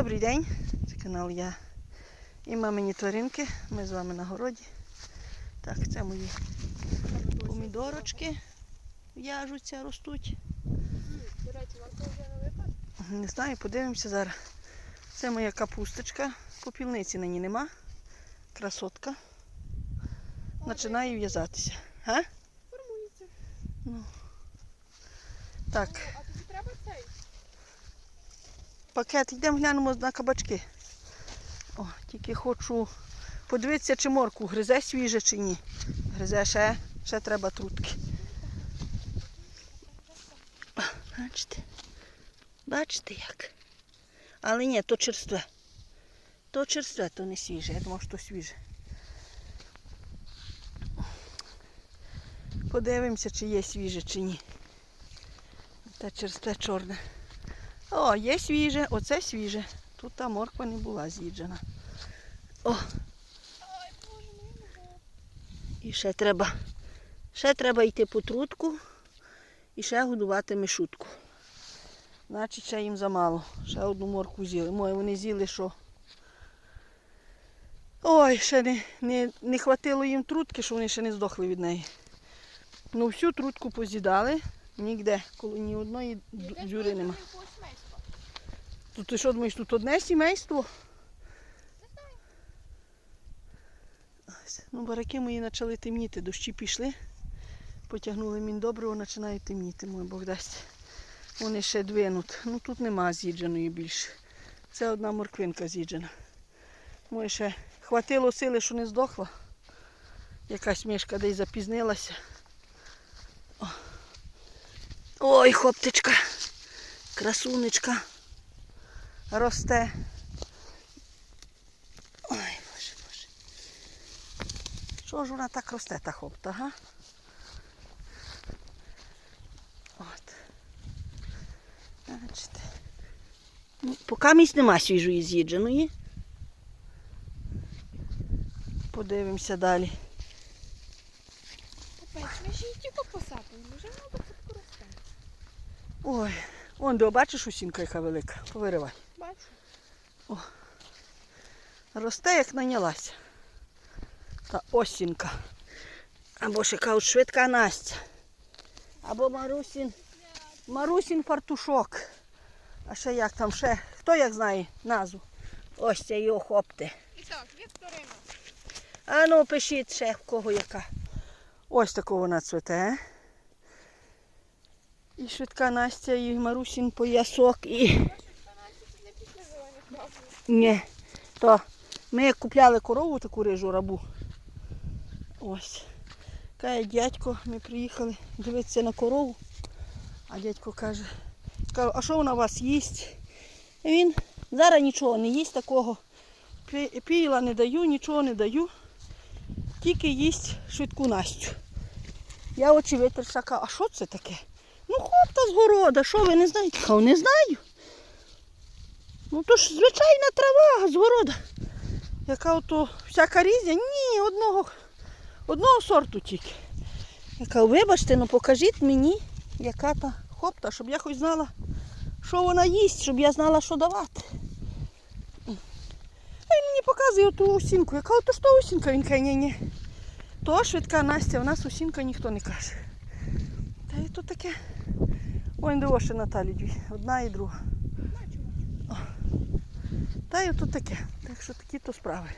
Добрий день, це канал я і мамині тваринки. Ми з вами на городі. Так, це мої помідорочки в'яжуться, ростуть. Не знаю, подивимося зараз. Це моя капусточка. Попільниці на ній нема. Красотка. Починаю в'язатися. Формується. Так, А тобі треба цей? Пакет, йдемо глянемо на кабачки. О, тільки хочу подивитися, чи морку гризе свіже чи ні. Гризе ще, ще треба трутки. Бачите? Бачите як? Але ні, то черстве. То черстве, то не свіже. Я думав, що свіже. Подивимося, чи є свіже, чи ні. Та черстве чорне. О, є свіже, оце свіже. Тут та морква не була з'їджена. О, і ще треба, ще треба йти по трутку і ще годувати мишутку. Значить, ще їм замало. Ще одну морку з'їли. Моє вони з'їли що? Ой, ще не, не, не хватило їм трутки, що вони ще не здохли від неї. Ну, всю трутку поз'їдали. Ніде, коли ні одної д- Яке ж дзюри нема. Тут ти що думаєш, тут одне сімейство? Ось. Ну, бараки мої почали темніти, дощі пішли, потягнули міндобриво, починають темніти, мой Бог дасть. Вони ще двинуть. Ну тут нема з'їдженої більше. Це одна морквинка з'їджена. Моє ще хватило сили, що не здохла. Якась мішка десь запізнилася. Ой, хоптичка, красунечка росте. Ой, боже, боже. Що ж вона так росте, та хопта, га? От. Бачите. Ну, Поки місць нема свіжої з'їдженої. Подивимося далі. Ми ще й тільки посапали, вже воно тут росте. Ой, он де бачиш усінка, яка велика. Повиривай. Бачу. Росте, як нанялася. Та осінка. Або ще кажуть, швидка Настя. Або Марусін. Марусін фартушок. А ще як там ще? Хто як знає назву? Ось це його хопте. І так, Вікторина. А ну пишіть ще в кого яка. Ось такого вона цвете. е? І швидка Настя, і Марусін поясок, і. Це не після зелених правил. Ні. То ми як купляли корову таку рижу рабу. Ось. Каже дядько, ми приїхали дивитися на корову. А дядько каже, кажу, а що вона у вас їсть? І він зараз нічого не їсть такого. Піла не даю, нічого не даю. Тільки їсть швидку Настю. Я очі витерся, а що це таке? Ну хопта з города, що ви не знаєте? Кажу, не знаю. Ну то ж звичайна трава з города. Яка ото всяка різня? Ні, одного, одного сорту тільки. Яка, вибачте, ну покажіть мені, яка та хопта, щоб я хоч знала, що вона їсть, щоб я знала, що давати. А він мені показує оту осінку. Яка ото що осінка? Він каже, ні, ні. То швидка Настя, у нас осінка ніхто не каже. Та і то таке. Ой, ще Наталі дві. Одна і друга. Та й тут таке. Так що такі то справи.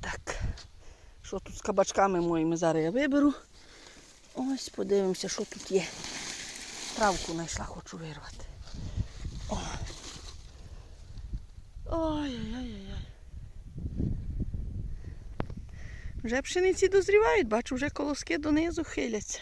Так. Що тут з кабачками моїми зараз я виберу. Ось подивимося, що тут є. Травку знайшла, хочу вирвати. Ой-ой-ой-ой. Вже пшениці дозрівають, бачу, вже колоски донизу хиляться.